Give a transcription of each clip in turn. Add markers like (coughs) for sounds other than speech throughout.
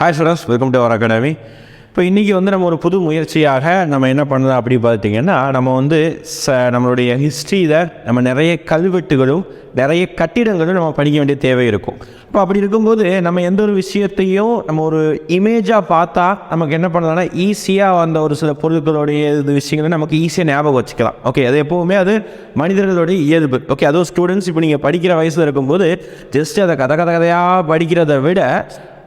Hi students welcome to our academy இப்போ இன்றைக்கி வந்து நம்ம ஒரு புது முயற்சியாக நம்ம என்ன பண்ணலாம் அப்படி பார்த்தீங்கன்னா நம்ம வந்து ச நம்மளுடைய ஹிஸ்ட்ரியில் நம்ம நிறைய கல்வெட்டுகளும் நிறைய கட்டிடங்களும் நம்ம படிக்க வேண்டிய தேவை இருக்கும். இப்போ அப்படி இருக்கும்போது நம்ம எந்த ஒரு விஷயத்தையும் நம்ம ஒரு இமேஜாக பார்த்தா நமக்கு என்ன பண்ணலாம்னா ஈஸியாக அந்த ஒரு சில பொருட்களுடைய இது விஷயங்களை நமக்கு ஈஸியாக ஞாபகம் வச்சுக்கலாம். ஓகே அது எப்போவுமே அது மனிதர்களுடைய இயல்பு. ஓகே அதுவும் ஸ்டூடெண்ட்ஸ் இப்போ நீங்கள் படிக்கிற வயசில் இருக்கும்போது ஜஸ்ட் அதை கதை கதை கதையாக படிக்கிறத விட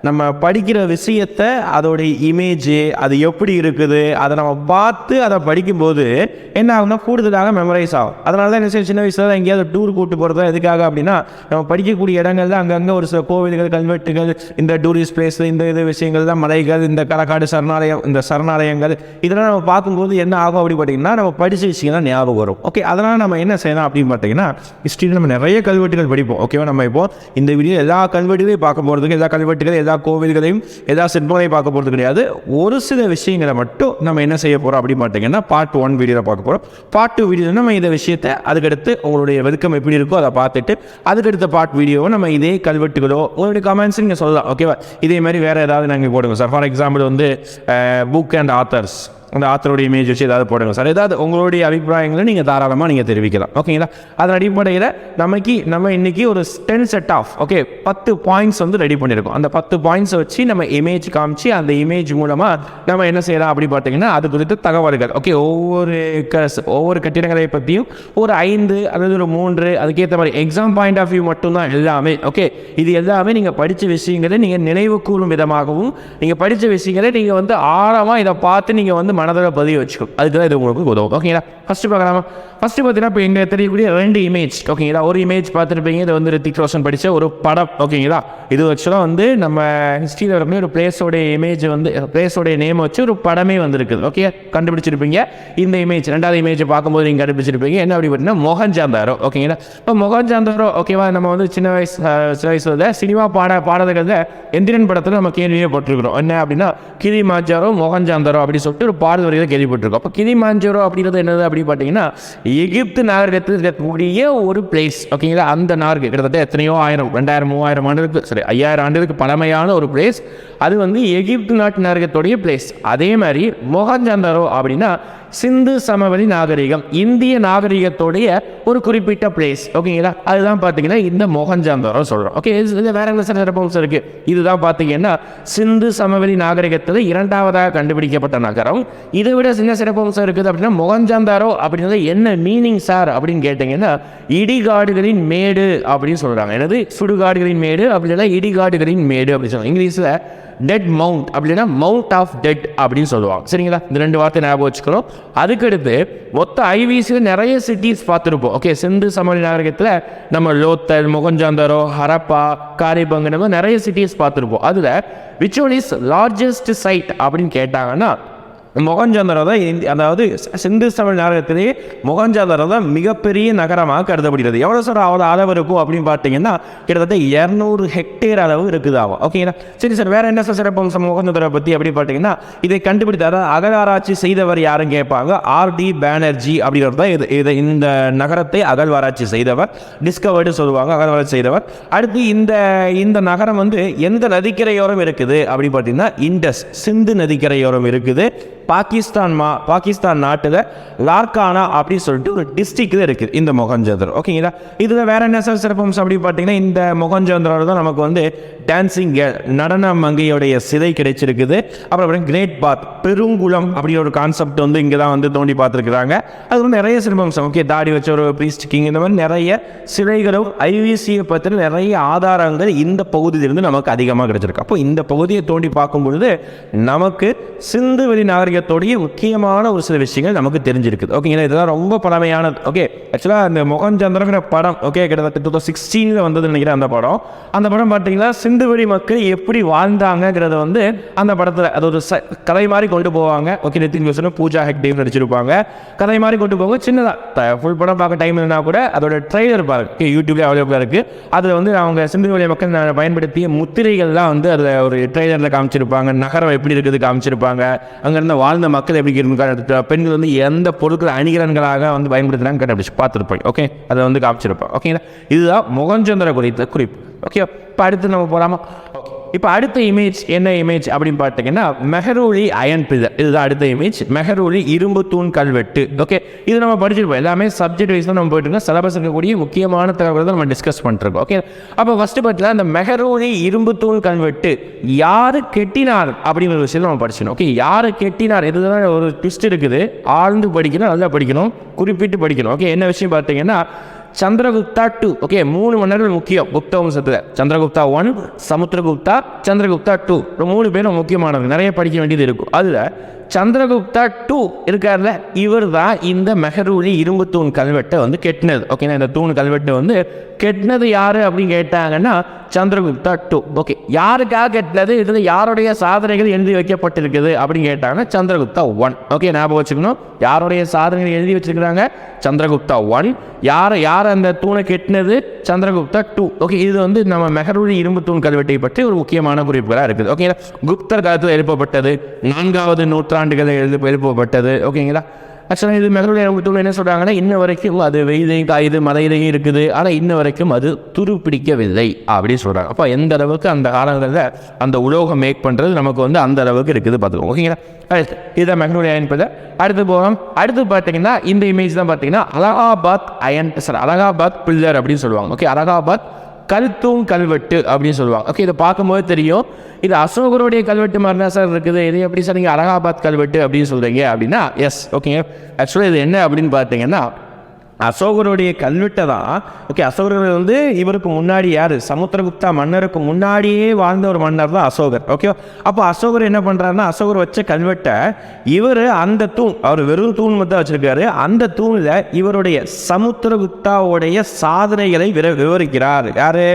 நம்ம படிக்கிற விஷயத்தை அதோடைய இமேஜு அது எப்படி இருக்குது அதை நம்ம பார்த்து அதை படிக்கும்போது என்ன ஆகும்னா கூடுதலாக மெமரைஸ் ஆகும். அதனால தான் என்ன செய்ய சின்ன வயசில் தான் எங்கேயாவது டூர் கூட்டு போகிறது எதுக்காக அப்படின்னா நம்ம படிக்கக்கூடிய இடங்கள்ல அங்கங்கே ஒரு சில கோவில்கள் கல்வெட்டுகள் இந்த டூரிஸ்ட் பிளேஸ் இந்த இது விஷயங்கள் தான் மலைகள் இந்த களக்காடு சரணாலயம் இந்த சரணாலயங்கள் இதெல்லாம் நம்ம பார்க்கும்போது என்ன ஆகும் அப்படி பார்த்தீங்கன்னா நம்ம படித்த விஷயம் தான் ஞாபகம் வரும். ஓகே அதனால் நம்ம என்ன செய்யலாம் அப்படின்னு பார்த்தீங்கன்னா ஹிஸ்ட்ரியில் நம்ம நிறைய கல்வெட்டுகள் படிப்போம். ஓகேவா நம்ம இப்போ இந்த வீடியோ எல்லா கல்வெட்டுகளையும் பார்க்க போகிறதுக்கு எல்லா கல்வெட்டுகள் எல்லா கோவில்களையும் எல்லா சிற்பங்களையும் பார்க்க போகிறது கிடையாது. ஒரு சில விஷயங்களை மட்டும் நம்ம என்ன செய்ய போகிறோம் அப்படின்னு பார்த்தீங்கன்னா பார்ட் ஒன் வீடியோவில் பார்க்க போகிறோம் பார்ட் டூ வீடியோ நம்ம இந்த விஷயத்தை அதுக்கடுத்து உங்களுடைய வெல்கம் எப்படி இருக்கோ அதை பார்த்துட்டு அதுக்கடுத்த பார்ட் வீடியோவை நம்ம இதே கல்வெட்டுகளோ உங்களுடைய கமெண்ட்ஸ் நீங்கள் சொல்லலாம். ஓகேவா இதே மாதிரி வேறு ஏதாவது நாங்கள் போடுங்க. சார் ஃபார் எக்ஸாம்பிள் வந்து புக் அண்ட் ஆத்தர்ஸ் அந்த ஆத்தருடைய இமேஜ் வச்சு ஏதாவது போடுங்க சார் ஏதாவது உங்களுடைய அபிப்பிராயங்களை நீங்கள் தாராளமாக நீங்கள் தெரிவிக்கலாம். ஓகேங்களா அதன் அடிப்படையில் நமக்கு நம்ம இன்றைக்கி ஒரு டென் செட் ஆஃப் ஓகே பத்து பாயிண்ட்ஸ் வந்து ரெடி பண்ணியிருக்கோம். அந்த பத்து பாயிண்ட்ஸை வச்சு நம்ம இமேஜ் காமிச்சு அந்த இமேஜ் மூலமாக நம்ம என்ன செய்யலாம் அப்படி பார்த்தீங்கன்னா அது குறித்து தகவல்கள். ஓகே ஒவ்வொரு க ஒவ்வொரு கட்டிடங்களை பற்றியும் ஒரு ஐந்து அல்லது ஒரு மூன்று அதுக்கேற்ற மாதிரி எக்ஸாம் பாயிண்ட் ஆஃப் வியூ மட்டும்தான் எல்லாமே. ஓகே இது எல்லாமே நீங்கள் படித்த விஷயங்களை நீங்கள் நினைவு கூறும் விதமாகவும் நீங்கள் படித்த விஷயங்களை நீங்கள் வந்து ஆழமாக இதை பார்த்து நீங்கள் வந்து மனதில் பதிவு வச்சுக்கும் அதுக்கு தான் இது உங்களுக்கு உதவும். ஓகேங்களா ஃபஸ்ட்டு பார்க்கலாமா ஃபஸ்ட்டு பார்த்தீங்கன்னா இப்போ எங்கள் தெரியக்கூடிய ரெண்டு இமேஜ் ஓகேங்களா ஒரு இமேஜ் பார்த்துருப்பீங்க. இது வந்து ரித்திக் ரோஷன் படித்த ஒரு படம். ஓகேங்களா இது ஆக்சுவலாக வந்து நம்ம ஹிஸ்ட்ரியில் வரக்கூடிய ஒரு பிளேஸோடைய இமேஜ் வந்து பிளேஸோடைய நேம் வச்சு ஒரு படமே வந்திருக்குது. ஓகே கண்டுபிடிச்சிருப்பீங்க. இந்த இமேஜ் ரெண்டாவது இமேஜ் பார்க்கும்போது நீங்கள் கண்டுபிடிச்சிருப்பீங்க. என்ன அப்படி பார்த்தீங்கன்னா மொகஞ்சாந்தாரோ ஓகேங்களா இப்போ மொகஞ்சாந்தாரோ ஓகேவா நம்ம வந்து சின்ன வயசு சின்ன வயசுல சினிமா பாட பாடல்களில் எந்திரன் படத்தில் நம்ம கேள்வியே போட்டிருக்கிறோம். என்ன அப்படின்னா கிரி மாஜாரோ மொகஞ்சாந்தாரோ அப்படி சொல்லிட்டு ஒரு பாடல் வரையில் கேள்விப்பட்டிருக்கோம். அப்போ கிளிமாஞ்சரோ அப்படிங்கிறது என்னது அப்படின்னு பார்த்தீங்கன்னா எகிப்து நாகரிகத்தில் இருக்கக்கூடிய ஒரு பிளேஸ் ஓகேங்களா அந்த நாகரிகம் கிட்டத்தட்ட எத்தனையோ ஆயிரம் ரெண்டாயிரம் மூவாயிரம் ஆண்டுகளுக்கு சரி ஐயாயிரம் ஆண்டுகளுக்கு பழமையான ஒரு பிளேஸ் அது வந்து எகிப்து நாட்டு நாகரிகத்துடைய பிளேஸ் அதே மாதிரி மொகஞ்சாந்தாரோ அப்படின்னா சிந்து சமவெளி நாகரிகம் இந்திய நாகரிகத்துடைய ஒரு குறிப்பிட்ட பிளேஸ் ஓகேங்களா அதுதான் பார்த்தீங்கன்னா இந்த மொகஞ்சாந்தாரோ சொல்கிறோம் ஓகே இதில் வேற என்ன சிறப்பம்சம் இருக்குது இதுதான் பார்த்தீங்கன்னா சிந்து சமவெளி நாகரிகத்தில் இரண்டாவதாக கண்டுபிடிக்கப்பட்ட நகரம். இதை விட சின்ன சிறப்பம்சம் இருக்குது அப்படின்னா மொகஞ்சாந்தாரோ அப்படின்றது என்ன மீனிங் சார் அப்படின்னு கேட்டிங்கன்னா இடிகாடுகளின் மேடு அப்படின்னு சொல்கிறாங்க என்னது? சுடுகாடுகளின் மேடு அப்படி இல்லைன்னா இடிகாடுகளின் மேடு அப்படின்னு சொல்லுவாங்க இங்கிலீஷில் டெட் மவுண்ட் அப்படின்னா மவுண்ட் ஆஃப் டெட் அப்படின்னு சொல்லுவாங்க. சரிங்களா? இந்த ரெண்டு வார்த்தை ஞாபகம் வச்சுக்கிறோம் அதுக்கடுத்து மொத்த ஐவிசியில் நிறைய சிட்டிஸ் பார்த்துருப்போம். ஓகே சிந்து சமவெளி நாகரிகத்தில் நம்ம லோத்தல் முகஞ்சாந்தரோ ஹரப்பா காரிபங்கு இந்த நிறைய சிட்டிஸ் பார்த்துருப்போம். அதில் which one is largest site அப்படின்னு கேட்டாங்கன்னா மொகஞ்சாந்தரோ தான் அதாவது சிந்து தமிழ் நகரத்திலேயே மொகஞ்சாந்தரோ தான் மிகப்பெரிய நகரமாக கருதப்படுகிறது. எவ்வளோ சார் அவ்வளோ அளவு இருக்கும் அப்படின்னு பார்த்தீங்கன்னா கிட்டத்தட்ட இரநூறு ஹெக்டேர் அளவு இருக்குது ஆகும் ஓகேங்களா சரி சார் வேறு என்ன சார் சிறப்பம்சம் மொகஞ்சந்தரை பற்றி அப்படின்னு பார்த்தீங்கன்னா இதை கண்டுபிடித்த அதாவது அகழ்வாராய்ச்சி செய்தவர் யாருன்னு கேட்பாங்க ஆர்டி பேனர்ஜி அப்படிங்கிறது தான் இது இதை இந்த நகரத்தை அகழ்வாராய்ச்சி செய்தவர். டிஸ்கவர்டு சொல்லுவாங்க அகழ்வாராய்ச்சி செய்தவர். அடுத்து இந்த இந்த நகரம் வந்து எந்த நதிக்கரையோரம் இருக்குது? அப்படின்னு பார்த்தீங்கன்னா இண்டஸ் சிந்து நதிக்கரையோரம் இருக்குது. பாகிஸ்தான் மா பாகிஸ்தான் நாட்டில் லார்கானா அப்படின்னு சொல்லிட்டு ஒரு டிஸ்ட்ரிக்ட் இருக்குது இந்த மொகஞ்சந்தர் ஓகேங்களா இதில் வேறு என்ன சார் சிறப்பம்சம் அப்படின்னு பார்த்தீங்கன்னா இந்த மொகஞ்சந்தரோட தான் நமக்கு வந்து டான்சிங் நடன மங்கையுடைய சிலை கிடைச்சிருக்குது. அப்புறம் கிரேட் பாத் பெருங்குளம் அப்படி ஒரு கான்செப்ட் வந்து இங்கே தான் வந்து தோண்டி பார்த்துருக்குறாங்க. அது வந்து நிறைய சிறப்பம்சம் ஓகே தாடி வச்ச ஒரு ப்ரீஸ்ட் கிங் இந்த மாதிரி நிறைய சிலைகளும் ஐவிசியை பற்றின நிறைய ஆதாரங்கள் இந்த பகுதியிலிருந்து நமக்கு அதிகமாக கிடைச்சிருக்கு. அப்போ இந்த பகுதியை தோண்டி பார்க்கும் பொழுது நமக்கு சிந்து வெளி நாகரிகத்தோடைய முக்கியமான ஒரு சில விஷயங்கள் நமக்கு தெரிஞ்சிருக்குது. ஓகேங்களா இதெல்லாம் ரொம்ப பழமையானது ஓகே ஆக்சுவலாக அந்த மொகஞ்சந்திரங்கிற படம் ஓகே கிட்டத்தட்ட டூ தௌசண்ட் சிக்ஸ்டீனில் வந்தது நினைக்கிறேன் அந்த படம். அந்த படம் பார்த்தீங்கன்னா சிந்துவெளி மக்கள் எப்படி வாழ்ந்தாங்கிறத வந்து அந்த படத்தில் அது ஒரு ச கதை மாதிரி கொண்டு போவாங்க. ஓகே நிதின் யோசனை பூஜா ஹெக்டேவ் நடிச்சிருப்பாங்க. கதை மாதிரி கொண்டு போவாங்க சின்னதாக ஃபுல் படம் பார்க்க டைம் இல்லைனா கூட அதோட ட்ரெய்லர் பாருங்க யூடியூப்லேயே அவைலபிளாக இருக்குது அதில் வந்து அவங்க சிந்துவெளி மக்கள் பயன்படுத்திய முத்திரைகள்லாம் வந்து அதில் ஒரு ட்ரெய்லரில் காமிச்சிருப்பாங்க நகரம் எப்படி இருக்குது காமிச்சிருப்பாங்க. அங்கேருந்து வாழ்ந்த மக்கள் எப்படி இருக்கு பெண்கள் வந்து எந்த பொருட்கள் அணிகலன்களாக வந்து பயன்படுத்துகிறாங்க கண்டுபிடிச்சு பார்த்துருப்பாங்க ஓகே அதை வந்து காமிச்சிருப்பாங்க ஓகேங்களா இதுதான் முகஞ்சந்திர குறித்த குறிப்பு. ஓகே இப்போ அடுத்து நம்ம போகலாமா இப்போ அடுத்த இமேஜ் என்ன இமேஜ் அப்படின்னு பார்த்தீங்கன்னா மெஹரூலி அயன் பில்லர் இதுதான் அடுத்த இமேஜ் மெஹரூலி இரும்பு தூண் கல்வெட்டு. ஓகே இது நம்ம படிச்சிருப்போம் எல்லாமே சப்ஜெக்ட் வைஸ் தான் நம்ம போயிட்டு இருக்கோம் சிலபஸ் இருக்கக்கூடிய முக்கியமான தகவல் தான் நம்ம டிஸ்கஸ் பண்ணிருக்கோம் ஓகே அப்போ ஃபஸ்ட்டு பார்த்தீங்கன்னா அந்த மெஹரூலி இரும்பு தூண் கல்வெட்டு யார் கெட்டினார் அப்படிங்கிற ஒரு விஷயம் நம்ம படிச்சிடணும் ஓகே யார் கெட்டினார்? இதுதான் ஒரு ட்விஸ்ட் இருக்குது. ஆழ்ந்து படிக்கணும் நல்லா படிக்கணும் குறிப்பிட்டு படிக்கணும். ஓகே என்ன விஷயம் பார்த்தீங்கன்னா சந்திரகுப்தா டூ ஓகே மூணு மன்னர்கள் முக்கியம் குப்த வம்சத்தில். சந்திரகுப்தா ஒன் சமுத்திரகுப்தா சந்திரகுப்தா டூ மூணு பேரும் முக்கியமானது நிறைய படிக்க வேண்டியது இருக்கும். அதில் சந்திரகுப்தா டூ இருக்கார்ல இவர் தான் இந்த மெஹரூலி இரும்பு தூண் கல்வெட்டை வந்து கெட்டினது. ஓகேங்களா இந்த தூண் கல்வெட்டை வந்து கெட்டினது யார் அப்படின்னு கேட்டாங்கன்னா சந்திரகுப்தா டூ ஓகே யாருக்காக கெட்டினது? இதில் யாருடைய சாதனைகள் எழுதி வைக்கப்பட்டிருக்குது அப்படின்னு கேட்டாங்கன்னா சந்திரகுப்தா ஒன் ஓகே ஞாபகம் வச்சுக்கணும். யாருடைய சாதனைகள் எழுதி வச்சுருக்கிறாங்க? சந்திரகுப்தா ஒன் யார் யார் அந்த தூணை கெட்டினது? சந்திரகுப்தா டூ ஓகே இது வந்து நம்ம மெஹரூலி இரும்பு தூண் கல்வெட்டை பற்றி ஒரு முக்கியமான குறிப்புகளாக இருக்குது. ஓகேங்களா குப்தர் காலத்தில் எழுப்பப்பட்டது நான்காவது நூற்றாண்டு ஆண்டுகளில் எழுது எழுப்பப்பட்டது. ஓகேங்களா? ஆக்சுவலாக இது மெகருடைய தூள் என்ன சொல்கிறாங்கன்னா இன்ன வரைக்கும் அது வெயிலையும் காயுது மழையிலையும் இருக்குது. ஆனால் இன்ன வரைக்கும் அது துருப்பிடிக்கவில்லை அப்படின்னு சொல்கிறாங்க அப்போ எந்த அளவுக்கு அந்த காலங்களில் அந்த உலோகம் மேக் பண்ணுறது நமக்கு வந்து அந்த அளவுக்கு இருக்குது பார்த்துக்கோங்க. ஓகேங்களா? அடுத்து இதுதான் மெகருடைய என்பது. அடுத்து போகிறோம் அடுத்து பார்த்தீங்கன்னா இந்த இமேஜ் தான் பார்த்தீங்கன்னா Allahabad iron sir Allahabad pillar அப்படின்னு சொல்லுவாங்க. ஓகே அலகாபாத் கருத்தும் கல்வெட்டு அப்படின்னு சொல்லுவாங்க. ஓகே இதை பார்க்கும்போது தெரியும். இது அசோகருடைய கல்வெட்டு மாதிரி தான் சார் இருக்குது. இது எப்படி சார் நீங்கள் அலகாபாத் கல்வெட்டு அப்படின்னு சொல்கிறீங்க அப்படின்னா எஸ் ஓகேங்க ஆக்சுவலாக இது என்ன அப்படின்னு பார்த்தீங்கன்னா அசோகருடைய கல்வெட்டை தான். ஓகே அசோகர் வந்து இவருக்கு முன்னாடி யார்? சமுத்திரகுப்தா மன்னருக்கு முன்னாடியே வாழ்ந்த ஒரு மன்னர் தான் அசோகர். ஓகேவா அப்போ அசோகர் என்ன பண்ணுறாருன்னா அசோகர் வச்ச கல்வெட்டை இவர் அந்த தூண் அவர் வெறும் தூண் மட்டும் வச்சிருக்காரு. அந்த தூணில் இவருடைய சமுத்திரகுப்தாவுடைய சாதனைகளை விவரிக்கிறார். யார்?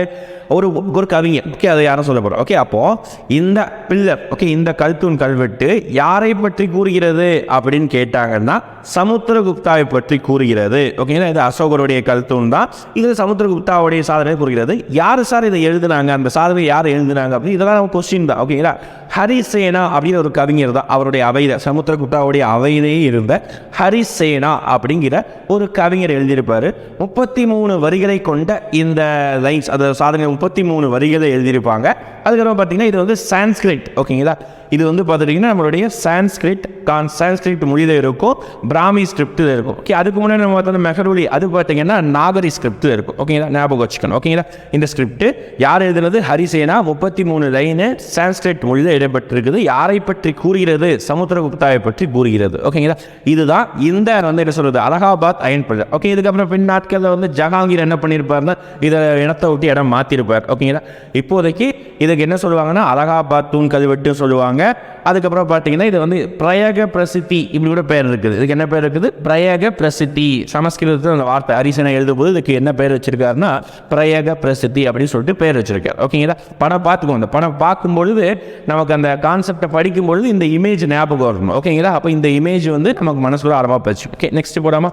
ஒரு ஒரு கவிஞர். ஓகே அதை யாரும் சொல்ல போகிறோம் ஓகே அப்போது இந்த பில்லர் ஓகே இந்த கல்தூன் கல்வெட்டு யாரை பற்றி கூறுகிறது அப்படின்னு கேட்டாங்கன்னா சமுத்திரகுப்தாவை பற்றி கூறுகிறது. ஓகேங்களா இது அசோகருடைய கல்தூன் தான். இது சமுத்திரகுப்தாவுடைய சாதனை கூறுகிறது. யார் சார் இதை எழுதுனாங்க? அந்த சாதனை யார் எழுதுனாங்க? அப்படின்னு இதெல்லாம் நம்ம கொஸ்டின் தான். ஓகேங்களா ஹரிசேனா அப்படின்னு ஒரு கவிஞர் தான். அவருடைய அவைதை சமுத்திரகுப்தாவுடைய அவைதையே இருந்த ஹரிசேனா அப்படிங்கிற ஒரு கவிஞர் எழுதியிருப்பார். முப்பத்தி மூணு வரிகளை கொண்ட இந்த லைன்ஸ் அந்த சாதனை முப்பத்தி மூணு வரிகளை எழுதியிருப்பாங்க. அதுக்கப்புறம் பார்த்தீங்கன்னா இது வந்து சான்ஸ்கிரிட் ஓகேங்களா? இது வந்து பார்த்துட்டிங்கன்னா நம்மளுடைய சான்ஸ்கிரிட் கான் சான்ஸ்கிரிட் மொழியில் இருக்கும் பிராமி ஸ்கிரிப்டில் இருக்கும். ஓகே அதுக்கு முன்னாடி நம்ம பார்த்தோம் மெஹரூலி அது பார்த்தீங்கன்னா நாகரி ஸ்கிரிப்டில் இருக்கும். ஓகேங்களா ஞாபகம் வச்சுக்கணும். ஓகேங்களா இந்த ஸ்கிரிப்ட் யார் எழுதுனது? ஹரிசேனா முப்பத்தி மூணு லைனு சான்ஸ்கிரிட் மொழியில் இடம்பெற்றிருக்குது. யாரை பற்றி கூறுகிறது? சமுத்திரகுப்தாவை பற்றி கூறுகிறது. ஓகேங்களா இதுதான் இந்த வந்து என்ன சொல்கிறது அலகாபாத் அயன் பள்ளர் ஓகே இதுக்கப்புறம் பின் நாட்களில் வந்து ஜஹாங்கீர் என்ன பண்ணியிருப்பாருன்னா இதை இனத்தை விட்டு இடம் மாற்றிருப்பார் ஓகேங்களா இப்போதைக்கு இதுக்கு என்ன சொல்லுவாங்கன்னா அலகாபாத் தூண் கல்வெட்டு சொல்லுவாங்க. அதுக்கப்புறம் பார்த்தீங்கன்னா இது வந்து பிரயக பிரசித்தி இப்படி கூட பேர் இருக்குது. இதுக்கு என்ன பேர் இருக்குது? பிரயக பிரசித்தி. சமஸ்கிருதத்தில் அந்த வார்த்தை அரிசனை எழுதும்போது இதுக்கு என்ன பேர் வச்சிருக்காருன்னா பிரயக பிரசித்தி அப்படின்னு சொல்லிட்டு பேர் வச்சிருக்காரு. ஓகேங்களா படம் பார்த்துக்கோங்க இந்த படம் பார்க்கும்பொழுது நமக்கு அந்த கான்செப்டை படிக்கும்பொழுது இந்த இமேஜ் ஞாபகம் வரணும். ஓகேங்களா அப்போ இந்த இமேஜ் வந்து நமக்கு மனசுல ஆரம்பமாக போச்சு ஓகே நெக்ஸ்ட் போடாமா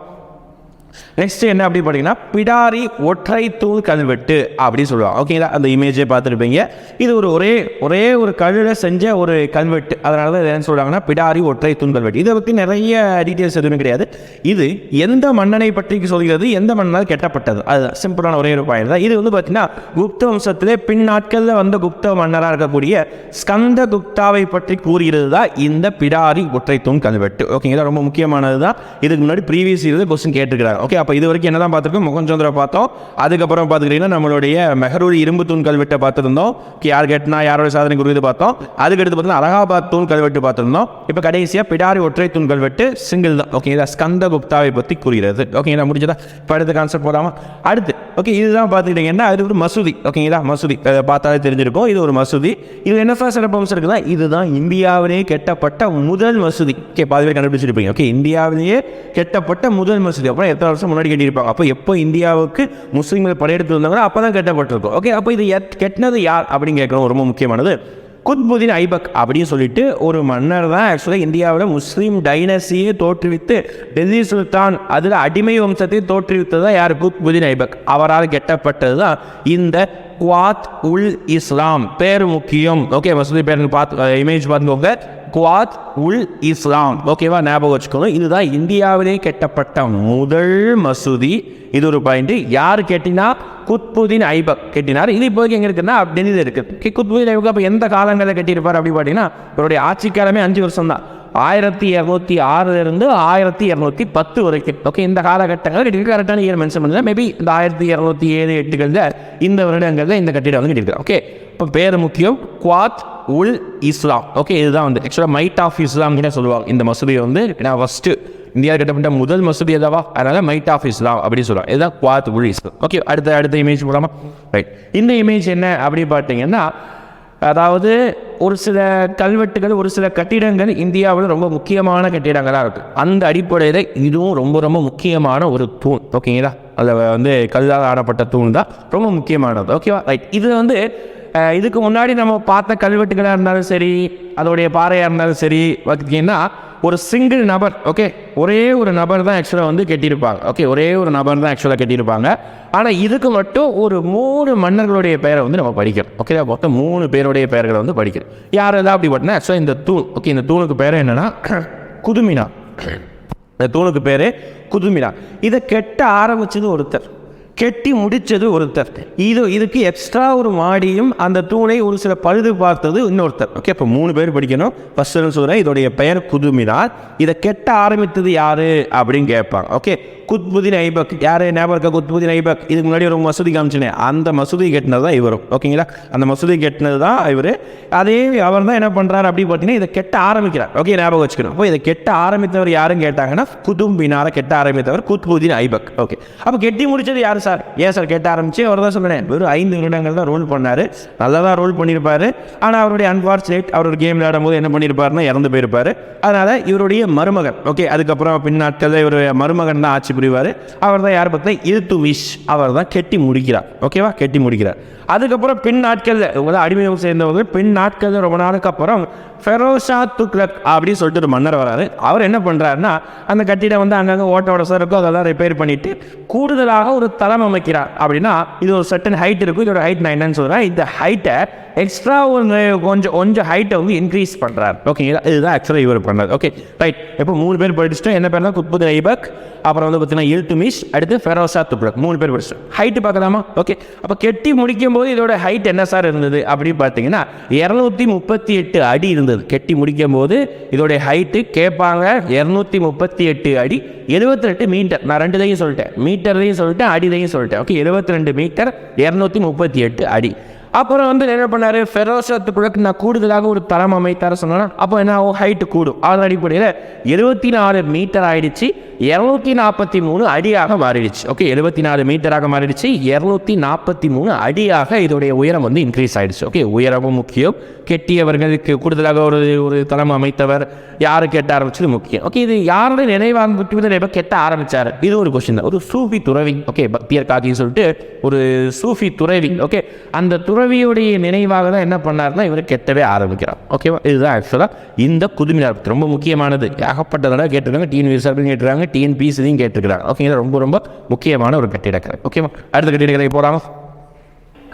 நெக்ஸ்ட் என்ன அப்படி பார்த்தீங்கன்னா பிடாரி ஒற்றை தூள் கல்வெட்டு அப்படின்னு சொல்லுவாங்க. ஓகேங்களா அந்த இமேஜே பார்த்துருப்பீங்க. இது ஒரு ஒரே ஒரே ஒரு கல்லில் செஞ்ச ஒரு கல்வெட்டு. அதனால தான் என்ன சொல்கிறாங்கன்னா பிடாரி ஒற்றை தூண் கல்வெட்டு. இதை பற்றி நிறைய டீட்டெயில்ஸ் எதுவுமே கிடையாது. இது எந்த மன்னனை பற்றி சொல்கிறது எந்த மன்னனால் கெட்டப்பட்டது? அதுதான். சிம்பிளான ஒரே ஒரு பாயிண்ட் தான். இது வந்து பார்த்தீங்கன்னா குப்த வம்சத்திலே பின் நாட்களில் வந்த குப்த மன்னராக இருக்கக்கூடிய ஸ்கந்த குப்தாவை பற்றி கூறுகிறது தான் இந்த பிடாரி ஒற்றை தூண் கல்வெட்டு. ஓகேங்களா ரொம்ப முக்கியமானது தான் இதுக்கு முன்னாடி ப்ரீவியஸ் இயர் கொஸ்டின் கேட்டிருக்கிறாங்க. ஓகே அப்போ இது வரைக்கும் என்ன தான் பார்த்துருக்கோம்? முகஞ்சந்திர பார்த்தோம். அதுக்கப்புறம் பார்த்துக்கிட்டிங்கன்னா நம்மளுடைய மெஹரூர் இரும்பு தூண் கல்வெட்டை பார்த்துருந்தோம். யார் கேட்டினா யாரோட சாதனை குறித்து பார்த்தோம். அதுக்கடுத்து பார்த்தீங்கன்னா அலகாபாத் தூண் கல்வெட்டு பார்த்துருந்தோம். இப்போ கடைசியாக பிடாரி ஒற்றை தூண் கல்வெட்டு சிங்கிள் தான். ஓகேங்களா ஸ்கந்த குப்தாவை பற்றி கூறுகிறது. ஓகேங்களா முடிஞ்சதா? இப்போ அடுத்த கான்செப்ட் போகலாமா அடுத்து ஓகே இதுதான் பார்த்துக்கிட்டிங்கன்னா அது ஒரு மசூதி. ஓகேங்களா மசூதி. அதை பார்த்தாலே தெரிஞ்சிருக்கும். இது ஒரு மசூதி. இது என்ன சிறப்பம்சம் இருக்குதா இதுதான் இந்தியாவிலேயே கெட்டப்பட்ட முதல் மசூதி. ஓகே பாதி பேர் கண்டுபிடிச்சிருப்பீங்க. ஓகே இந்தியாவிலேயே கெட்டப்பட்ட முதல் மசூதி. அப்புறம் எத்தனை வருஷம் முன்னாடி கட்டியிருப்பாங்க. அப்போ எப்போ இந்தியாவுக்கு முஸ்லீம்கள் படையெடுத்து வந்தாங்களோ அப்போ தான் கட்டப்பட்டிருக்கும். ஓகே அப்போ இது எத்- கெட்டினது யார் அப்படின்னு கேட்குறோம். ரொம்ப முக்கியமானது. குத்புதீன் ஐபக் அப்படின்னு சொல்லிட்டு ஒரு மன்னர் தான் ஆக்சுவலாக இந்தியாவில் முஸ்லீம் டைனசியை தோற்றுவித்து டெல்லி சுல்தான் அதில் அடிமை வம்சத்தை தோற்றுவித்தது தான் யார்? குத்புதீன் ஐபக். அவரால் கெட்டப்பட்டது தான் இந்த குவாத் உல் இஸ்லாம். பேர் முக்கியம். ஓகே மசூதி பேர் பார்த்து இமேஜ் பார்த்துக்கோங்க. குவாத் உல் இஸ்லாம் ஓகேவா ஞாபகம் வச்சுக்கணும் இதுதான் இந்தியாவிலே கட்டப்பட்ட முதல் மசூதி. இது ஒரு பாயிண்ட் யார் கேட்டினா? குத்புதீன் ஐபக் கட்டினார். இது இப்போதைக்கு எங்கே இருக்குன்னா டெல்லியில் இது இருக்குது குத்புதீன் ஐபக் அப்போ எந்த காலங்களில் கட்டியிருப்பார் அப்படி பார்த்தீங்கன்னா இவருடைய ஆட்சிக்காலமே அஞ்சு வருஷம் தான் ஆயிரத்தி இரநூத்தி ஆறுலேருந்து ஆயிரத்தி இரநூத்தி பத்து வரைக்கும். ஓகே இந்த காலகட்டங்கள் கட்டிருக்கு கரெக்டான இயர் மென்ஷன் பண்ணல மேபி இந்த ஆயிரத்தி இரநூத்தி ஏழு எட்டுகளில் இந்த வருடங்களில் இந்த கட்டிடம் வந்து கட்டியிருக்காரு ஓகே இப்போ பேர் முக்கியம். குவாத் உல் இஸ்லாம். ஓகே இதுதான் வந்து. ஆக்சுவலாக மைட் ஆஃப் இஸ்லாம் கிட்ட சொல்லுவாங்க? இந்த மசூதியை வந்து நான் ஃபஸ்ட்டு இந்தியா கட்டப்பட்ட முதல் மசூதி எதாவா? அதனால மைட் ஆஃப் இஸ்லாம் அப்படின்னு சொல்லுவாங்க. இதுதான் குவாத் உல் இஸ்லாம். ஓகே அடுத்த அடுத்த இமேஜ் போலாமா? ரைட் இந்த இமேஜ் என்ன அப்படி பார்த்தீங்கன்னா அதாவது ஒரு சில கல்வெட்டுகள் ஒரு சில கட்டிடங்கள் இந்தியாவில் ரொம்ப முக்கியமான கட்டிடங்களாக இருக்குது அந்த அடிப்படையில் இதுவும் ரொம்ப ரொம்ப முக்கியமான ஒரு தூண். ஓகேங்களா அதில் வந்து கல்லால் ஆடப்பட்ட தூண் தான் ரொம்ப முக்கியமானது. ஓகேவா ரைட் இது வந்து இதுக்கு முன்னாடி நம்ம பார்த்த கல்வெட்டுகளாக இருந்தாலும் சரி அதோடைய பாறையாக இருந்தாலும் சரி பார்த்தீங்கன்னா ஒரு சிங்கிள் நபர் ஓகே ஒரே ஒரு நபர் தான் ஆக்சுவலாக வந்து கட்டியிருப்பாங்க ஓகே ஒரே ஒரு நபர் தான் ஆக்சுவலாக கட்டியிருப்பாங்க. ஆனால் இதுக்கு மட்டும் ஒரு மூணு மன்னர்களுடைய பெயரை வந்து நம்ம படிக்கிறோம் ஓகே மொத்தம் மூணு பேருடைய பெயர்களை வந்து படிக்கிறோம். யார் எல்லாம் அப்படி பார்த்தீங்கன்னா ஆக்சுவலாக இந்த தூண் ஓகே இந்த தூணுக்கு பேர் என்னென்னா (coughs) குதுமினா. இந்த தூணுக்கு பேர் குதுமினா. இதை கெட்ட ஆரம்பிச்சது ஒருத்தர். கெட்டி முடித்தது ஒருத்தர். இது இதுக்கு எக்ஸ்ட்ரா ஒரு மாடியும் அந்த தூணை ஒரு சில பழுது பார்த்தது இன்னொருத்தர். ஓகே இப்போ மூணு பேர் படிக்கணும். ஃபஸ்ட்டு சொல்கிறேன் இதோடைய பெயர் குதுமினார். இதை கெட்ட ஆரம்பித்தது யார்? அப்படின்னு கேட்பாங்க. ஓகே குத்புதீன் ஐபக் யார்? ஞாபகம் இருக்கா? குத்புதீன் ஐபக் இதுக்கு முன்னாடி ஒரு மசூதி காமிச்சினேன். அந்த மசூதி கட்டினது தான் இவரும். ஓகேங்களா அந்த மசூதி கெட்டினது தான் இவர். அதே அவர் தான் என்ன பண்ணுறாரு அப்படி பார்த்தீங்கன்னா இதை கெட்ட ஆரம்பிக்கிறார். ஓகே ஞாபகம் வச்சுக்கணும். அப்போ இதை கெட்ட ஆரம்பித்தவர் யாருன்னு கேட்டாங்கன்னா குதும்பினார கெட்ட ஆரம்பித்தவர் குத்புதீன் ஐபக் ஓகே அப்போ கெட்டி முடிச்சது யார் சார். ஏன் சார் கேட்ட ஆரம்பிச்சு அவர் தான் சொன்னேன் வெறும் ஐந்து வருடங்கள் தான் ரோல் பண்ணார். நல்லா தான் ரோல் பண்ணியிருப்பார் ஆனால் அவருடைய அன்ஃபார்ச்சுனேட் அவர் ஒரு கேம் விளையாடும் போது என்ன பண்ணியிருப்பாருன்னா இறந்து போயிருப்பார். அதனால் இவருடைய மருமகன் ஓகே அதுக்கப்புறம் பின் நாட்களில் இவர் மருமகன் தான் ஆட்சி புரிவார். அவர் தான் யார் பார்த்தா இல்துமிஷ் அவர் தான் கெட்டி முடிக்கிறார் ஓகேவா கெட்டி முடிக்கிறார். அதுக்கப்புறம் பின் நாட்களில் இவங்க அடிமையாக சேர்ந்தவங்க. பின் நாட்களில் ரொம்ப நாளுக்கு அப்புறம் ஃபெரோஷா துக்லக் அப்படின்னு சொல்லிட்டு ஒரு மன்னர் வராரு. அவர் என்ன பண்ணுறாருன்னா அந்த கட்டிடம் வந்து அங்கங்கே ஓட்ட ஓட இருக்கும் அதெல்லாம் ரிப்பேர் பண்ணிட்டு கூடுதலாக ஒரு தளம் அமைக்கிறார். அப்படின்னா இது ஒரு சட்டன் ஹைட் இருக்கும் இதோட ஹைட் நான் என்னன்னு சொல்கிறேன் இந்த ஹைட்டை எக்ஸ்ட்ரா ஒரு கொஞ்சம் கொஞ்சம் ஹைட்டை வந்து இன்க்ரீஸ் பண்ணுறாரு ஓகேங்களா இதுதான் ஆக்சுவலாக இவர் பண்ணார். ஓகே ரைட் இப்போ மூணு பேர் படிச்சுட்டோம் என்ன பேர்னா குத்புத் ஐபக் அப்புறம் வந்து பார்த்தீங்கன்னா இல்துமிஷ் அடுத்து ஃபெரோசா துப்ளக் மூணு பேர் படிச்சிட்டோம் ஹைட்டு பார்க்கலாமா? ஓகே அப்போ கெட்டி முடிக்கும் போது இதோட ஹைட் என்ன சார் இருந்தது? அப்படின்னு பார்த்தீங்கன்னா இரநூத்தி முப்பத்தி எட்டு அடி இருந்தது. கெட்டி முடிக்கும் போது இதோடைய ஹைட்டு கேட்பாங்க. இரநூத்தி முப்பத்தி எட்டு அடி. எழுபத்தி ரெண்டு மீட்டர் நான் ரெண்டுதையும் சொல்லிட்டேன். மீட்டரையும் சொல்லிட்டேன் அடிதையும் சொல்லிட்டேன். ஓகே எழுபத்தி ரெண்டு மீட்டர் இரநூத்தி முப்பத்தி எட்டு அடி. அப்புறம் வந்து என்ன பண்ணார்? ஃபெரோசத்துக்குள்ளக்கு நான் கூடுதலாக ஒரு தரம் அமைத்தார சொன்னா அப்போ என்ன ஆகும்? ஹைட்டு கூடும். அதன் அடிப்படையில் எழுபத்தி நாலு மீட்டர் ஆயிடுச்சு இரநூத்தி நாற்பத்தி மூணு அடியாக மாறிடுச்சு. ஓகே எழுபத்தி நாலு மீட்டராக மாறிடுச்சு இரநூத்தி நாற்பத்தி மூணு அடியாக இதோடைய உயரம் வந்து இன்க்ரீஸ் ஆயிடுச்சு. ஓகே உயரமும் முக்கியம். கெட்டியவர்களுக்கு கூடுதலாக ஒரு ஒரு தளம் அமைத்தவர் யார் கெட்ட ஆரம்பிச்சது முக்கியம். ஓகே இது யாருடைய நினைவாக நிறைய கெட்ட ஆரம்பித்தார் இது ஒரு கொஸ்டின் தான். ஒரு சூஃபி துறவி. ஓகே பக்தியர் காக்கின்னு சொல்லிட்டு ஒரு சூஃபி துறவி. ஓகே அந்த துறவியுடைய நினைவாக தான் என்ன பண்ணாருன்னா இவர் கெட்டவே ஆரம்பிக்கிறார். ஓகேவா இதுதான் ஆக்சுவலாக இந்த குதுமினார் ரொம்ப முக்கியமானது. ஏகப்பட்ட தடவை கேட்டிருக்காங்க. டிஎன் அப்படின்னு கேட்டுருக்காங்க. டிஎன்பிஎஸ்சியும் கேட்டிருக்காங்க ஓகேங்களா ரொம்ப ரொம்ப முக்கியமான ஒரு கட்டிடக்கலை. ஓகேவா அடுத்த கட்டிடக்கலை போகிறாங்க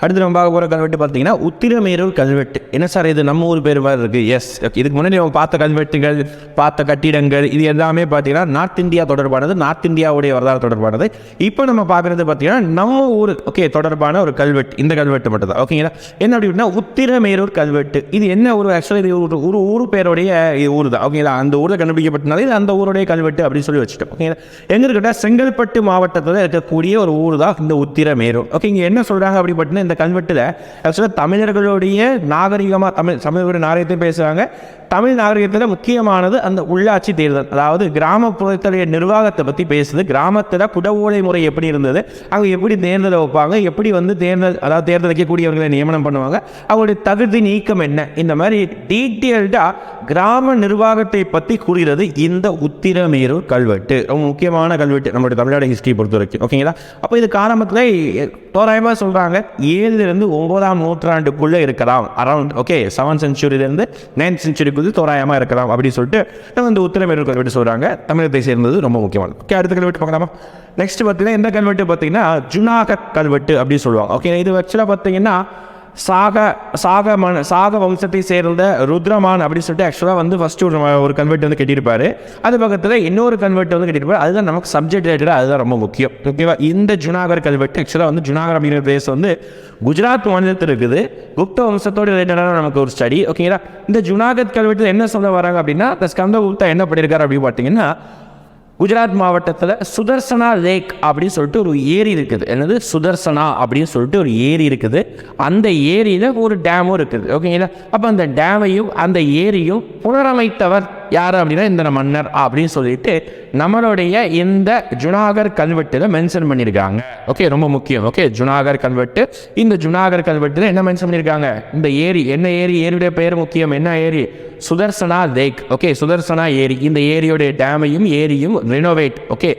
அடுத்து நம்ம பார்க்க போகிற கல்வெட்டு பார்த்தீங்கன்னா உத்திரமேரூர் கல்வெட்டு. என்ன சார் இது? நம்ம ஊர் பேர் மாதிரி இருக்குது எஸ் இதுக்கு முன்னாடி நம்ம பார்த்த கல்வெட்டுகள் பார்த்த கட்டிடங்கள் இது எல்லாமே பார்த்தீங்கன்னா நார்த் இந்தியா தொடர்பானது நார்த் இந்தியாவுடைய வரலாறு தொடர்பானது. இப்போ நம்ம பார்க்குறது பார்த்தீங்கன்னா நம்ம ஊர் ஓகே தொடர்பான ஒரு கல்வெட்டு. இந்த கல்வெட்டு மட்டும் தான் ஓகேங்களா என்ன அப்படின்னா உத்திரமேரூர் கல்வெட்டு. இது என்ன ஒரு ஆக்சுவலாக இது ஒரு ஒரு ஊர் பேருடைய ஊர் தான். ஓகேங்களா அந்த ஊரில் கண்டுபிடிக்கப்பட்டனால இது அந்த ஊருடைய கல்வெட்டு அப்படின்னு சொல்லி வச்சுட்டோம். ஓகேங்களா எங்கே இருக்கட்டா செங்கல்பட்டு மாவட்டத்தில் இருக்கக்கூடிய ஒரு ஊர் தான் இந்த உத்திரமேரூர். ஓகே இங்கே என்ன சொல்கிறாங்க அப்படி பார்த்தீங்கன்னா இந்த கல்வெட்டில் ஆக்சுவலாக தமிழர்களுடைய நாகரிகமாக தமிழ் தமிழர்களுடைய நாகரிகத்தையும் பேசுகிறாங்க தமிழ் நாகரிகத்தில் முக்கியமானது அந்த உள்ளாட்சி தேர்தல். அதாவது கிராமப்புறத்துடைய நிர்வாகத்தை பற்றி பேசுது. கிராமத்தில் குடவோலை முறை எப்படி இருந்தது? அவங்க எப்படி தேர்தலை வைப்பாங்க? எப்படி வந்து தேர்தல் அதாவது தேர்தல் வைக்கக்கூடியவர்களை நியமனம் பண்ணுவாங்க? அவங்களுடைய தகுதி நீக்கம் என்ன? இந்த மாதிரி டீட்டெயில்டாக கிராம நிர்வாகத்தை பற்றி கூறுகிறது இந்த உத்திரமேரு கல்வெட்டு. ரொம்ப முக்கியமான கல்வெட்டு நம்மளுடைய தமிழ்நாடு ஹிஸ்ட்ரி பொறுத்த வரைக்கும் ஓகேங்களா அப்போ இது காரணத்தில் தோராயமாக சொல்கிறாங்க ஏழுலேருந்து ஒன்பதாம் நூற்றாண்டுக்குள்ளே இருக்கலாம். அரௌண்ட் ஓகே செவன் சென்ச்சுரியிலேருந்து நைன்த் சென்ச்சுரிக்குள்ளே தோராயமாக இருக்கலாம் அப்படின்னு சொல்லிட்டு நம்ம இந்த உத்திரமேரூர் கல்வெட்டு சொல்கிறாங்க தமிழகத்தை சேர்ந்தது ரொம்ப முக்கியமானது. ஓகே அடுத்த கல்வெட்டு பார்க்கலாமா? நெக்ஸ்ட் பார்த்தீங்கன்னா எந்த கல்வெட்டு பார்த்தீங்கன்னா ஜுனாகத் கல்வெட்டு அப்படின்னு சொல்லுவாங்க. ஓகே இது ஆக்சுவலாக பார்த்தீங்கன்னா சாக சாக மன சாக வம்சத்தை சேர்ந்த ருத்ரமான் அப்படின்னு சொல்லிட்டு ஆக்சுவலாக வந்து ஃபஸ்ட்டு ஒரு ஒரு கன்வெர்ட் வந்து கட்டியிருப்பாரு. அது பக்கத்தில் இன்னொரு கன்வெர்ட் வந்து கட்டியிருப்பார். அதுதான் நமக்கு சப்ஜெக்ட் ரிலேட்டடாக அதுதான் ரொம்ப முக்கியம். ஓகேவா இந்த ஜுனாகர் கல்வெட்டு ஆக்சுவலாக வந்து ஜுனாகர் அப்படிங்கிற பிளேஸ் வந்து குஜராத் மாநிலத்தில் இருக்குது. குப்த வம்சத்தோடு ரிலேட்டடான நமக்கு ஒரு ஸ்டடி ஓகேங்களா இந்த ஜுனாகத் கல்வெட்டில் என்ன சொல்ல வராங்க அப்படின்னா இந்த ஸ்கந்த குப்தா என்ன பண்ணியிருக்காரு அப்படின்னு பார்த்தீங்கன்னா குஜராத் மாவட்டத்தில் சுதர்சனா லேக் அப்படின்னு சொல்லிட்டு ஒரு ஏரி இருக்குது. என்னது? சுதர்சனா அப்படின்னு சொல்லிட்டு ஒரு ஏரி இருக்குது. அந்த ஏரியில் ஒரு டேமும் இருக்குது. ஓகேங்களா? அப்போ அந்த டேமையும் அந்த ஏரியும் புனரமைத்தவர் யார் அப்படின்னா இந்த மன்னர் அப்படின்னு சொல்லிட்டு நம்மளுடைய இந்த ஜுனாகர் கல்வெட்டில் மென்ஷன் பண்ணியிருக்காங்க. ஓகே ரொம்ப முக்கியம். ஓகே ஜுனாகர் கல்வெட்டு. இந்த ஜுனாகர் கல்வெட்டில் என்ன மென்ஷன் பண்ணியிருக்காங்க? இந்த ஏரி என்ன ஏரி? ஏரியுடைய பெயர் முக்கியம். என்ன ஏரி? சுதர்சனா லேக். ஓகே சுதர்சனா ஏரி. இந்த ஏரியோடைய டேமையும் ஏரியும் ரினோவேட் ஓகே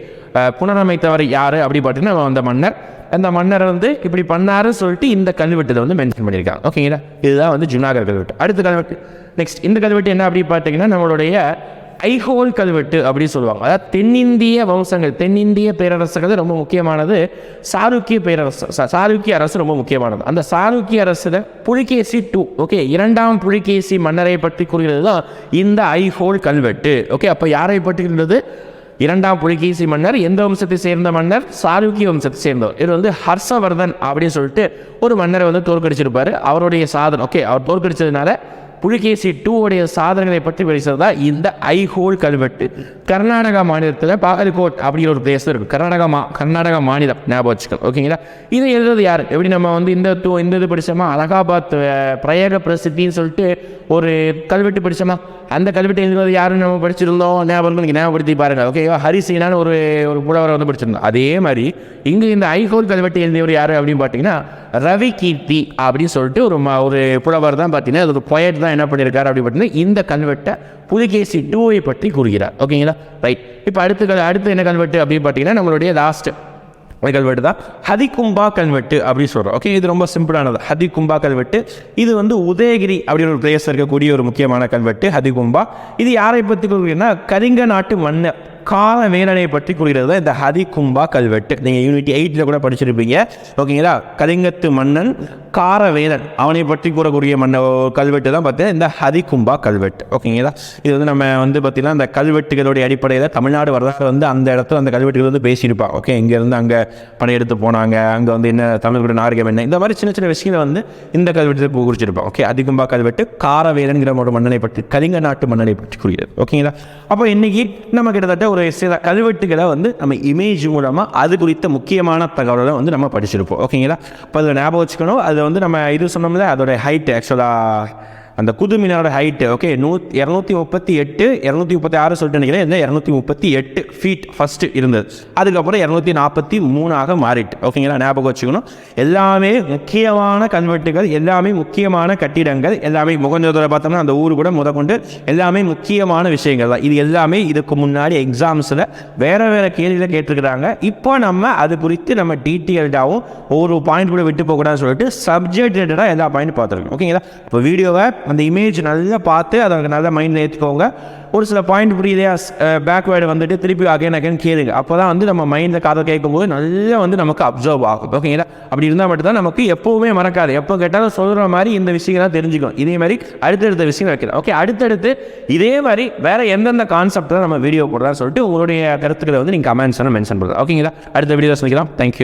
புனரமைத்தவர் யார் அப்படி பார்த்தீங்கன்னா அந்த மன்னர். அந்த மன்னர் வந்து இப்படி பண்ணாருன்னு சொல்லிட்டு இந்த கல்வெட்டில் வந்து மென்ஷன் பண்ணியிருக்காங்க. ஓகேங்களா இதுதான் வந்து ஜுனாகர் கல்வெட்டு. அடுத்த கல்வெட்டு. நெக்ஸ்ட் இந்த கல்வெட்டு என்ன அப்படி பார்த்தீங்கன்னா நம்மளுடைய ஐஹோல் கல்வெட்டு அப்படின்னு சொல்லுவாங்க. அதாவது தென்னிந்திய வம்சங்கள் தென்னிந்திய பேரரசுகள் ரொம்ப முக்கியமானது. சாருக்கிய பேரரசு சாருக்கிய அரசு ரொம்ப முக்கியமானது. அந்த சாருக்கிய அரசில் புலிகேசி டூ ஓகே இரண்டாம் புலிகேசி மன்னரை பற்றி கூறுகிறது தான் இந்த ஐஹோல் கல்வெட்டு. ஓகே அப்போ யாரை பற்றி கூறுகிறது? இரண்டாம் புலிகேசி மன்னர் எந்த வம்சத்தை சேர்ந்த மன்னர் சாருக்கிய வம்சத்தை சேர்ந்தவர். இது வந்து ஹர்ஷவர்தன் அப்படின்னு சொல்லிட்டு ஒரு மன்னரை வந்து தோற்கடிச்சிருப்பார். அவருடைய சாதனை ஓகே அவர் தோற்கடிச்சதுனால புலிகேசி டூ உடைய சாதனைகளை பற்றி பேசுறது தான் இந்த ஐஹோல் கல்வெட்டு. கர்நாடகா மாநிலத்தில் பாகல்கோட் அப்படிங்கிற ஒரு பிரதேசம் இருக்குது கர்நாடகா மா கர்நாடகா மாநிலம் ஞாபகம் வச்சுக்கணும் ஓகேங்களா இதை எழுதுறது யார்? எப்படி நம்ம வந்து இந்த டூ இந்த இது படித்தோமா அலகாபாத் பிரயக பிரயாக பிரசித்தின்னு சொல்லிட்டு ஒரு கல்வெட்டு படித்தோமா அந்த கல்வெட்டு எழுதுவது யாரும் நம்ம படிச்சிருந்தோம். ஞாபகம் நீங்கள் ஞாபகப்படுத்தி பாருங்கள் ஓகேவா ஹரிசீனான்னு ஒரு ஒரு புலவரை வந்து படிச்சிருந்தோம் அதே மாதிரி இங்கே இந்த ஐஹோல் கல்வெட்டு எழுதியவர் யார் அப்படின்னு பார்த்தீங்கன்னா ரவி கீர்த்தி அப்படின்னு சொல்லிட்டு ஒரு ம- ஒரு புலவர் தான் பார்த்தீங்கன்னா அது ஒரு பொயட் தான் என்ன பண்ணியிருக்காரு அப்படின்னு பார்த்தீங்கன்னா இந்த கல்வெட்டை புலிகேசி டூவை பற்றி கூறுகிறார். ஓகேங்களா ரைட் இப்போ அடுத்து கல்- அடுத்து என்ன கல்வெட்டு அப்படின்னு பார்த்தீங்கன்னா நம்மளுடைய லாஸ்ட்டு கல்வெட்டு தான் ஹதிகும்பா கல்வெட்டு அப்படின்னு சொல்கிறோம் ஓகே இது ரொம்ப சிம்பிளானது. ஹதிகும்பா கல்வெட்டு. இது வந்து உதயகிரி அப்படின்னு ஒரு பிளேஸ் இருக்கக்கூடிய ஒரு முக்கியமான கல்வெட்டு ஹதிகும்பா இது யாரை பற்றி கூறுகிறதுனா கலிங்க நாட்டு மன்னர். காலவேலனை பற்றி கூறுகிறது தான் இந்த ஹதிகும்பா கல்வெட்டு. நீங்கள் யூனிட் எயிட்டில் கூட படிச்சிருப்பீங்க. ஓகேங்களா? கலிங்கத்து மன்னன் காரவேலன். அவனை பற்றி கூறக்கூடிய மன்ன கல்வெட்டு தான் பார்த்தீங்கன்னா இந்த ஹதிகும்பா கல்வெட்டு. ஓகேங்களா? இது வந்து நம்ம வந்து பார்த்திங்கன்னா இந்த கல்வெட்டுகளுடைய அடிப்படையில் தமிழ்நாடு வரலாறு வந்து அந்த இடத்துல அந்த கல்வெட்டுகள் வந்து பேசியிருப்பாங்க ஓகே? இங்கேருந்து அங்கே படையெடுத்து போனாங்க. அங்கே வந்து என்ன தமிழ்நாடு நாகரிகம் என்ன? இந்த மாதிரி சின்ன சின்ன விஷயங்களை வந்து இந்த கல்வெட்டு குறிச்சிருப்பாங்க ஓகே? அதிகும்பா கல்வெட்டு காரவேலன்கிற ஒரு மன்னனை பற்றி கலிங்க நாட்டு மன்னனை பற்றி கூறுகிறது ஓகேங்களா? அப்போ இன்றைக்கி நம்ம கிட்டத்தட்ட ஒரு சில கல்வெட்டுகளை வந்து நம்ம இமேஜ் மூலமாக அது குறித்த முக்கியமான தகவலை வந்து நம்ம படிச்சிருப்போம். ஓகேங்களா இப்போ அதில் ஞாபகம் வச்சுக்கணும். அது வந்து நம்ம இது சொன்னோம்ல அதோட ஹைட் ஆக்சுவலாக அந்த குது மினாரோட ஹைட்டு ஓகே நூ இரநூத்தி முப்பத்தி எட்டு இரநூத்தி முப்பத்தி ஆறு சொல்லிட்டு நினைக்கிறேன். இந்த இரநூத்தி முப்பத்தி எட்டு ஃபீட் ஃபஸ்ட்டு இருந்தது. அதுக்கப்புறம் இரநூத்தி நாற்பத்தி மூணாக மாறிட்டு. ஓகேங்களா ஞாபகம் வச்சுக்கணும். எல்லாமே முக்கியமான கல்வெட்டுகள் எல்லாமே முக்கியமான கட்டிடங்கள் எல்லாமே முகஞ்சதுரை பார்த்தோம்னா அந்த ஊர் கூட முதற்கொண்டு எல்லாமே முக்கியமான விஷயங்கள் தான். இது எல்லாமே இதுக்கு முன்னாடி எக்ஸாம்ஸில் வேறு வேறு கேள்வியில் கேட்டிருக்கிறாங்க. இப்போ நம்ம அது குறித்து நம்ம டீட்டெயில்டாகவும் ஒரு பாயிண்ட் கூட விட்டு போகக்கூடாதுன்னு சொல்லிட்டு சப்ஜெக்ட் ரிலேட்டடாக எல்லா பாயிண்ட் பார்த்துருக்கோம். ஓகேங்களா இப்போ வீடியோவை அந்த இமேஜ் நல்லா பார்த்து அதை நல்லா மைண்டில் ஏற்றுக்கோங்க ஒரு சில பாயிண்ட் புரியலையா பேக்வேர்டு வந்துட்டு திருப்பி அகைன் அகைன் கேளுங்க. அப்போ தான் வந்து நம்ம மைண்டில் காதை கேட்கும்போது நல்லா வந்து நமக்கு அப்சர்வ் ஆகும். ஓகேங்களா அப்படி இருந்தால் மட்டும்தான் நமக்கு எப்போவுமே மறக்காது. எப்போ கேட்டாலும் சொல்கிற மாதிரி இந்த விஷயங்கள்லாம் தெரிஞ்சுக்கணும். இதே மாதிரி அடுத்தடுத்த விஷயம் வைக்கலாம். ஓகே அடுத்தடுத்து இதே மாதிரி வேறு எந்தெந்த கான்செப்டில் நம்ம வீடியோ போடுறதா சொல்லிட்டு உங்களுடைய கருத்துக்களை வந்து நீங்கள் கமெண்ட்ஸ் மென்ஷன் பண்ணுறோம் ஓகேங்களா அடுத்த வீடியோ சந்திக்கலாம். தேங்க்யூ